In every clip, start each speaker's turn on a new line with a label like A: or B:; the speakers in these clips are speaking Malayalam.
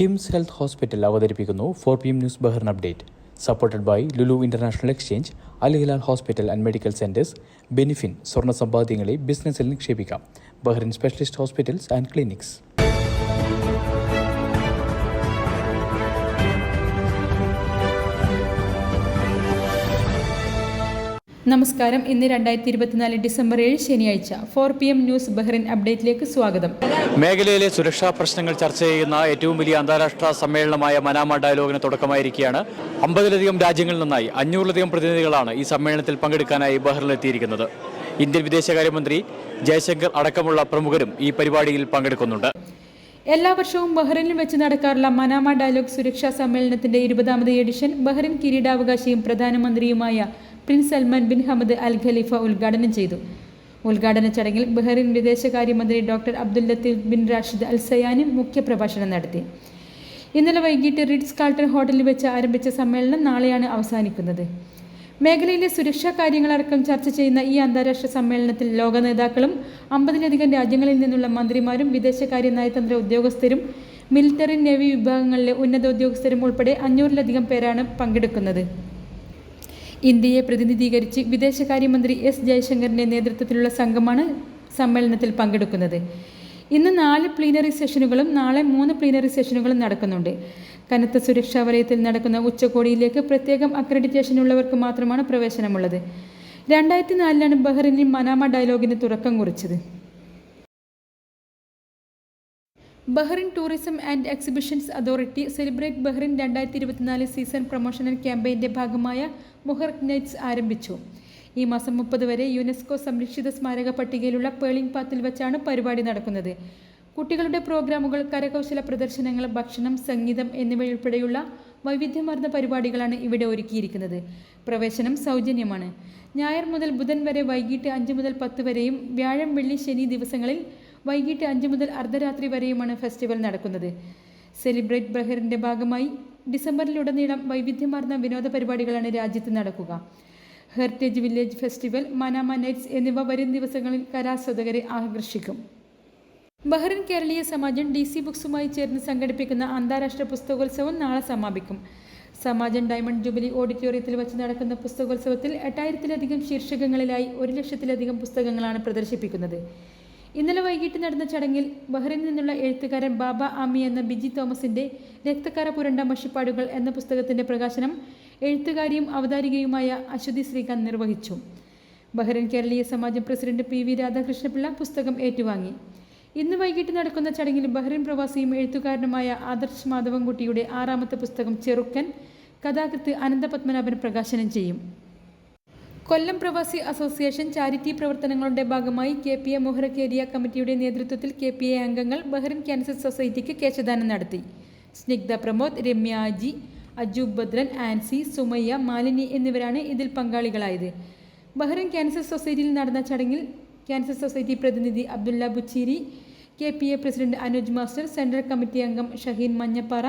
A: കിംസ് ഹെൽത്ത് ഹോസ്പിറ്റൽ അവതരിപ്പിക്കുന്നു four P M news Bahrain update. Supported by Lulu international exchange Al Hilal hospital and medical centres ബെനിഫിൻ സ്വർണ സമ്പാദ്യങ്ങളെ ബിസിനസ്സിൽ നിക്ഷേപിക്കാം. Bahrain specialist hospitals and clinics.
B: നമസ്കാരം. ഇന്ന് രണ്ടായിരത്തി ഇരുപത്തിനാല് ഡിസംബർ ഏഴ് ശനിയാഴ്ച four P M news Bahrain അപ്ഡേറ്റിലേക്ക് സ്വാഗതം.
A: മേഖലയിലെ സുരക്ഷാ പ്രശ്നങ്ങൾ ചർച്ച ചെയ്യുന്ന ഏറ്റവും വലിയ അന്താരാഷ്ട്ര സമ്മേളനമായ മനാമ ഡയലോഗിന് തുടക്കമായിരിക്കുകയാണ്. അമ്പതിലധികം രാജ്യങ്ങളിൽ നിന്നായി അഞ്ഞൂറിലധികം പ്രതിനിധികളാണ് ഈ സമ്മേളനത്തിൽ പങ്കെടുക്കാനായി ബഹ്റിനിലെത്തിയിരിക്കുന്നത് ഇന്ത്യൻ വിദേശകാര്യമന്ത്രി ജയശങ്കർ അടക്കമുള്ള പ്രമുഖരും ഈ പരിപാടിയിൽ പങ്കെടുക്കുന്നുണ്ട്.
B: എല്ലാ വർഷവും ബഹ്റിനിൽ വെച്ച് നടക്കാറുള്ള മനാമ ഡയലോഗ് സുരക്ഷാ സമ്മേളനത്തിന്റെ ഇരുപതാമത് എഡിഷൻ ബഹ്റിൻ കിരീടാവകാശിയും പ്രധാനമന്ത്രിയുമായ prince Salman bin Hamad Al Khalifa ഉദ്ഘാടനം ചെയ്തു. ഉദ്ഘാടന ചടങ്ങിൽ ബഹ്റിൻ വിദേശകാര്യമന്ത്രി doctor Abdul Latif bin Rashid Al സയാനും മുഖ്യപ്രഭാഷണം നടത്തി. ഇന്നലെ വൈകിട്ട് റിഡ്സ് കാൾട്ടൺ ഹോട്ടലിൽ വെച്ച് ആരംഭിച്ച സമ്മേളനം നാളെയാണ് അവസാനിക്കുന്നത്. മേഖലയിലെ സുരക്ഷാ കാര്യങ്ങളടക്കം ചർച്ച ചെയ്യുന്ന ഈ അന്താരാഷ്ട്ര സമ്മേളനത്തിൽ ലോക നേതാക്കളും അമ്പതിലധികം രാജ്യങ്ങളിൽ നിന്നുള്ള മന്ത്രിമാരും വിദേശകാര്യ നയതന്ത്ര ഉദ്യോഗസ്ഥരും മിലിറ്ററി നേവി വിഭാഗങ്ങളിലെ ഉന്നത ഉദ്യോഗസ്ഥരും ഉൾപ്പെടെ അഞ്ഞൂറിലധികം പേരാണ് പങ്കെടുക്കുന്നത്. ഇന്ത്യയെ പ്രതിനിധീകരിച്ച് വിദേശകാര്യമന്ത്രി എസ് ജയശങ്കറിന്റെ നേതൃത്വത്തിലുള്ള സംഘമാണ് സമ്മേളനത്തിൽ പങ്കെടുക്കുന്നത്. ഇന്ന് നാല് പ്ലീനറി സെഷനുകളും നാളെ മൂന്ന് പ്ലീനറി സെഷനുകളും നടക്കുന്നുണ്ട്. കനത്ത സുരക്ഷാ വലയത്തിൽ നടക്കുന്ന ഉച്ചകോടിയിലേക്ക് പ്രത്യേകം അക്രഡിറ്റേഷൻ ഉള്ളവർക്ക് മാത്രമാണ് പ്രവേശനമുള്ളത്. രണ്ടായിരത്തി നാലിലാണ് ബഹ്റിനിൽ മനാമ ഡയലോഗിന് തുടക്കം കുറിച്ചത്. Bahrain tourism and exhibitions authority celebrate Bahrain രണ്ടായിരത്തി ഇരുപത്തിനാല് സീസൺ പ്രൊമോഷണൽ ക്യാമ്പയിന്റെ ഭാഗമായ മുഹർക്ക് നൈറ്റ്സ് ആരംഭിച്ചു. ഈ മാസം മുപ്പത് വരെ യുനെസ്കോ സംരക്ഷിത സ്മാരക പട്ടികയിലുള്ള പേളിംഗ് പാത്തിൽ വെച്ചാണ് പരിപാടി നടക്കുന്നത്. കുട്ടികളുടെ പ്രോഗ്രാമുകൾ കരകൗശല പ്രദർശനങ്ങൾ ഭക്ഷണം സംഗീതം എന്നിവയുൾപ്പെടെയുള്ള വൈവിധ്യമാർന്ന പരിപാടികളാണ് ഇവിടെ ഒരുക്കിയിരിക്കുന്നത്. പ്രവേശനം സൗജന്യമാണ്. ഞായർ മുതൽ ബുധൻ വരെ വൈകിട്ട് അഞ്ച് മുതൽ പത്ത് വരെയും വ്യാഴം വെള്ളി ശനി ദിവസങ്ങളിൽ വൈകിട്ട് അഞ്ച് മുതൽ അർദ്ധരാത്രി വരെയുമാണ് ഫെസ്റ്റിവൽ നടക്കുന്നത്. സെലിബ്രേറ്റ് ബഹറിന്റെ ഭാഗമായി ഡിസംബറിലുടനീളം വൈവിധ്യമാർന്ന വിനോദ പരിപാടികളാണ് രാജ്യത്ത് നടക്കുക. Heritage village festival Manama nights എന്നിവ വരും ദിവസങ്ങളിൽ കലാസ്വാദകരെ ആകർഷിക്കും. ബഹ്റിൻ കേരളീയ സമാജം ഡി സി ബുക്സുമായി ചേർന്ന് സംഘടിപ്പിക്കുന്ന അന്താരാഷ്ട്ര പുസ്തകോത്സവം നാളെ സമാപിക്കും. സമാജം ഡയമണ്ട് ജൂബിലി ഓഡിറ്റോറിയത്തിൽ വച്ച് നടക്കുന്ന പുസ്തകോത്സവത്തിൽ എട്ടായിരത്തിലധികം ശീർഷകങ്ങളിലായി ഒരു ലക്ഷത്തിലധികം പുസ്തകങ്ങളാണ് പ്രദർശിപ്പിക്കുന്നത്. ഇന്നലെ വൈകിട്ട് നടന്ന ചടങ്ങിൽ ബഹ്റിനിൽ നിന്നുള്ള എഴുത്തുകാരൻ ബാബ ആമി എന്ന ബിജി തോമസിന്റെ രക്തക്കാര പുരണ്ട മഷിപ്പാടുകൾ എന്ന പുസ്തകത്തിന്റെ പ്രകാശനം എഴുത്തുകാരിയും അവതാരികയുമായ അശ്വതി ശ്രീകാന്ത് നിർവഹിച്ചു. Bahrain Keraleeya Samajam president P V Radhakrishna Pillai പുസ്തകം ഏറ്റുവാങ്ങി. ഇന്ന് വൈകിട്ട് നടക്കുന്ന ചടങ്ങിൽ ബഹ്റിൻ പ്രവാസിയും എഴുത്തുകാരനുമായ ആദർശ് മാധവൻകുട്ടിയുടെ ആറാമത്തെ പുസ്തകം ചെറുക്കൻ കഥാകൃത്ത് അനന്തപത്മനാഭൻ പ്രകാശനം ചെയ്യും. കൊല്ലം പ്രവാസി അസോസിയേഷൻ ചാരിറ്റി പ്രവർത്തനങ്ങളുടെ ഭാഗമായി കെ പി എ മൊഹറക്കേരിയ കമ്മിറ്റിയുടെ നേതൃത്വത്തിൽ കെ പി എ അംഗങ്ങൾ ബഹ്റിൻ ക്യാൻസർ സൊസൈറ്റിക്ക് കേശദാനം നടത്തി. സ്നിഗ്ധ പ്രമോദ് രമ്യ അജി അജൂബ് ഭദ്രൻ ആൻസി സുമയ്യ മാലിനി എന്നിവരാണ് ഇതിൽ പങ്കാളികളായത്. ബഹ്റിൻ ക്യാൻസർ സൊസൈറ്റിയിൽ നടന്ന ചടങ്ങിൽ ക്യാൻസർ സൊസൈറ്റി പ്രതിനിധി Abdulla Buchiri K P A president Anuj master central committee അംഗം Shaheen Manjappara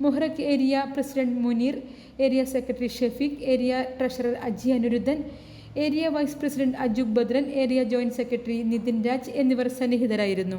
B: Muharraq area president Muneer area secretary Shefeeq area treasurer Aji Anuruddhan area vice president Ajub Badran area joint secretary Nithin Raj എന്നിവർ സന്നിഹിതരായിരുന്നു.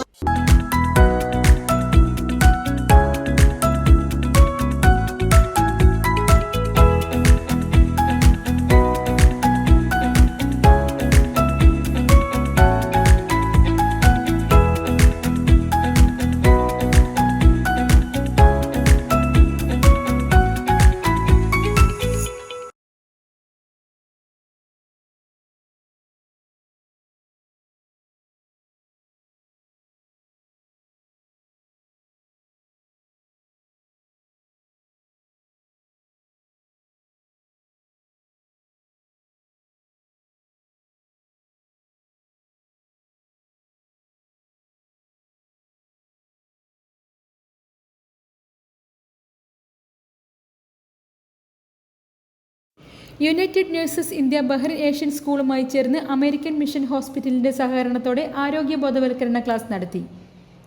B: United Nurses India Bahrain Asian സ്കൂളുമായി ചേർന്ന് അമേരിക്കൻ മിഷൻ ഹോസ്പിറ്റലിന്റെ സഹകരണത്തോടെ ആരോഗ്യ ബോധവൽക്കരണ ക്ലാസ് നടത്തി.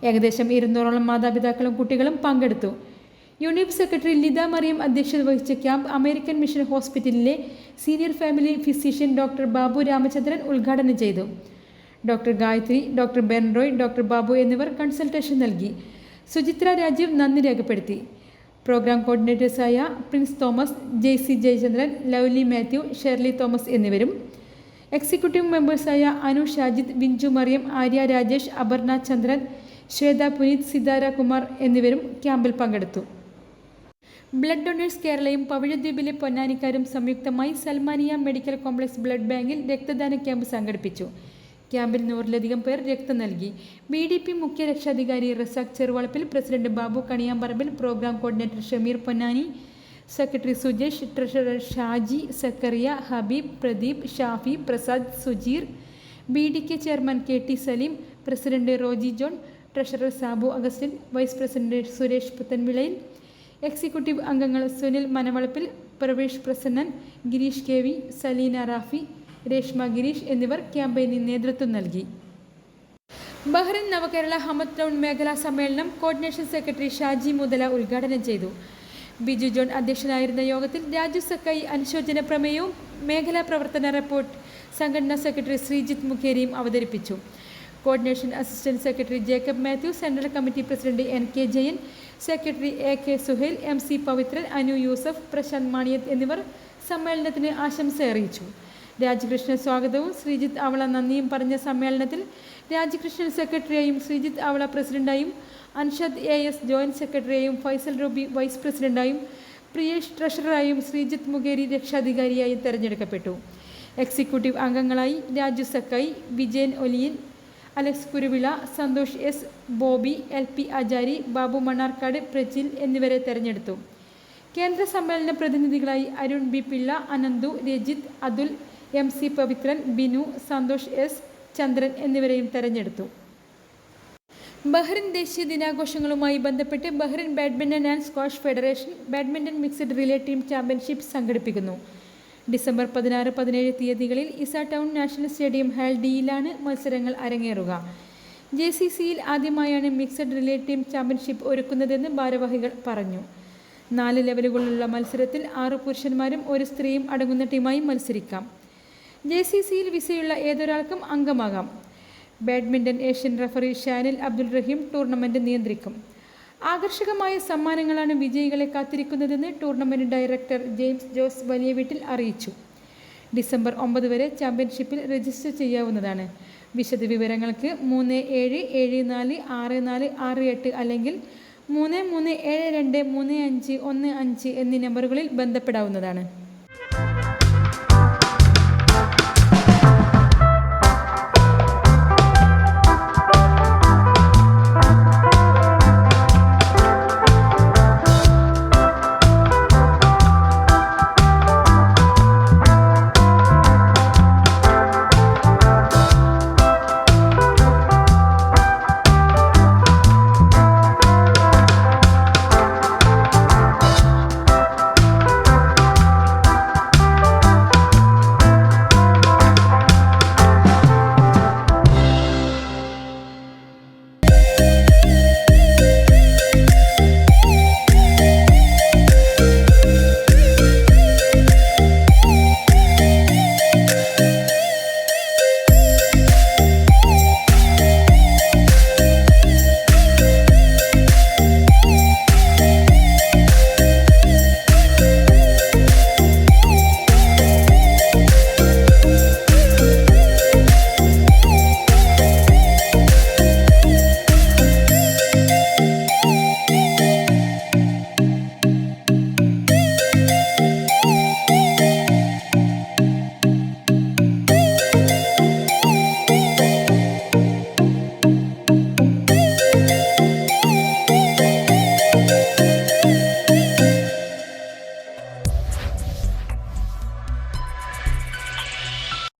B: ഏകദേശം ഇരുന്നൂറോളം മാതാപിതാക്കളും കുട്ടികളും പങ്കെടുത്തു. യൂണിഫ് സെക്രട്ടറി ലിത മറിയം അധ്യക്ഷത വഹിച്ച ക്യാമ്പ് അമേരിക്കൻ മിഷൻ ഹോസ്പിറ്റലിലെ senior family physician doctor Babu Ramachandran ഉദ്ഘാടനം ചെയ്തു. Doctor Gayathri doctor Benroy doctor Babu എന്നിവർ കൺസൾട്ടേഷൻ നൽകി. സുചിത്ര രാജീവ് നന്ദി രേഖപ്പെടുത്തി. പ്രോഗ്രാം കോർഡിനേറ്റേഴ്സായ Prince Thomas J C Jayachandran lovely Mathew Shirley Thomas എന്നിവരും. എക്സിക്യൂട്ടീവ് മെമ്പേഴ്സായ അനു ഷാജിദ് ബിഞ്ചു മറിയം ആര്യ രാജേഷ് അപർണ ചന്ദ്രൻ ശ്വേത പുനീത് സിതാര കുമാർ എന്നിവരും ക്യാമ്പിൽ പങ്കെടുത്തു. ബ്ലഡ് ഡൊണേഴ്സ് കേരളയും പവിഴദ്വീപിലെ പൊന്നാനിക്കാരും സംയുക്തമായി സൽമാനിയ മെഡിക്കൽ കോംപ്ലക്സ് ബ്ലഡ് ബാങ്കിൽ രക്തദാന ക്യാമ്പ് സംഘടിപ്പിച്ചു. ക്യാമ്പിൽ നൂറിലധികം പേർ രക്തം നൽകി. ബി ഡി പി മുഖ്യ രക്ഷാധികാരി Razak Cheruvalappil president Babu Kaniyamparambil programme coordinator Shameer Ponnani secretary Sujesh treasurer Shaji Zachariah Habeeb Pradeep Shafi Prasad Sujeer B D K chairman K T Saleem president Roji John treasurer Sabu Augustine vice president Suresh Puthenvilayil executive അംഗങ്ങൾ സുനിൽ മനവളപ്പിൽ പ്രവേഷ് പ്രസന്നൻ ഗിരീഷ് കെ വി സലീന റാഫി രേഷ്മ ഗിരീഷ് എന്നിവർ ക്യാമ്പയിന് നേതൃത്വം നൽകി. ബഹ്റിൻ നവകേരള ഹമത് ടൗൺ മേഖലാ സമ്മേളനം കോർഡിനേഷൻ സെക്രട്ടറി ഷാജി മുതല ഉദ്ഘാടനം ചെയ്തു. ബിജു ജോൺ അധ്യക്ഷനായിരുന്ന യോഗത്തിൽ രാജു സക്കായി അനുശോചന പ്രമേയവും മേഖലാ പ്രവർത്തന റിപ്പോർട്ട് സംഘടനാ സെക്രട്ടറി ശ്രീജിത്ത് മുഖേരിയും അവതരിപ്പിച്ചു. Coordination assistant secretary Jacob Mathew central committee president N K Jayan secretary A K Suhail M C Pavithran Anu Yusuf Prasanth Maniyath എന്നിവർ സമ്മേളനത്തിന് ആശംസ അറിയിച്ചു. രാജകൃഷ്ണൻ സ്വാഗതവും. ശ്രീജിത്ത് അവള നന്ദിയും പറഞ്ഞ സമ്മേളനത്തിൽ രാജകൃഷ്ണൻ സെക്രട്ടറിയായും ശ്രീജിത്ത് അവള പ്രസിഡന്റായും അൻഷദ് എ എസ് ജോയിന്റ് സെക്രട്ടറിയായും ഫൈസൽ റൂബി വൈസ് പ്രസിഡന്റായും പ്രിയേഷ് ട്രഷററായും ശ്രീജിത്ത് മുഖേരി രക്ഷാധികാരിയായും തെരഞ്ഞെടുക്കപ്പെട്ടു. എക്സിക്യൂട്ടീവ് അംഗങ്ങളായി Raju Sakkai Vijayan Oliyan Alex Kuruvila Santhosh S Bobby L P Achari Babu Mannarkkad Prajil എന്നിവരെ തെരഞ്ഞെടുത്തു. കേന്ദ്ര സമ്മേളന പ്രതിനിധികളായി Arun B Pillai Ananthu Rajith Athul M C Pavithran Binu Santhosh S Chandran എന്നിവരെയും തെരഞ്ഞെടുത്തു. ബഹ്റിൻ ദേശീയ ദിനാഘോഷങ്ങളുമായി ബന്ധപ്പെട്ട് Bahrain badminton and squash federation badminton mixed relay team championship സംഘടിപ്പിക്കുന്നു. ഡിസംബർ പതിനാറ് പതിനേഴ് തീയതികളിൽ Isa town national stadium hall ഡിയിലാണ് മത്സരങ്ങൾ അരങ്ങേറുക. ജെ സി സിയിൽ ആദ്യമായാണ് മിക്സഡ് റിലേ ടീം ചാമ്പ്യൻഷിപ്പ് ഒരുക്കുന്നതെന്ന് ഭാരവാഹികൾ പറഞ്ഞു. നാല് ലെവലുകളിലുള്ള മത്സരത്തിൽ ആറ് പുരുഷന്മാരും ഒരു സ്ത്രീയും അടങ്ങുന്ന ടീമായി മത്സരിക്കാം. ജെ സി സിയിൽ വിസയുള്ള ഏതൊരാൾക്കും അംഗമാകാം. Badminton Asian referee Shanil Abdul Raheem tournament നിയന്ത്രിക്കും. ആകർഷകമായ സമ്മാനങ്ങളാണ് വിജയികളെ കാത്തിരിക്കുന്നതെന്ന് ടൂർണമെന്റ് ഡയറക്ടർ ജെയിംസ് ജോസ് വലിയ വീട്ടിൽ അറിയിച്ചു. ഡിസംബർ ഒമ്പത് വരെ ചാമ്പ്യൻഷിപ്പിൽ രജിസ്റ്റർ ചെയ്യാവുന്നതാണ്. വിശദവിവരങ്ങൾക്ക് മൂന്ന് ഏഴ് ഏഴ് നാല് ആറ് നാല് ആറ് എട്ട് അല്ലെങ്കിൽ മൂന്ന് മൂന്ന് ഏഴ് രണ്ട് മൂന്ന് അഞ്ച് ഒന്ന് അഞ്ച് എന്നീ നമ്പറുകളിൽ ബന്ധപ്പെടാവുന്നതാണ്.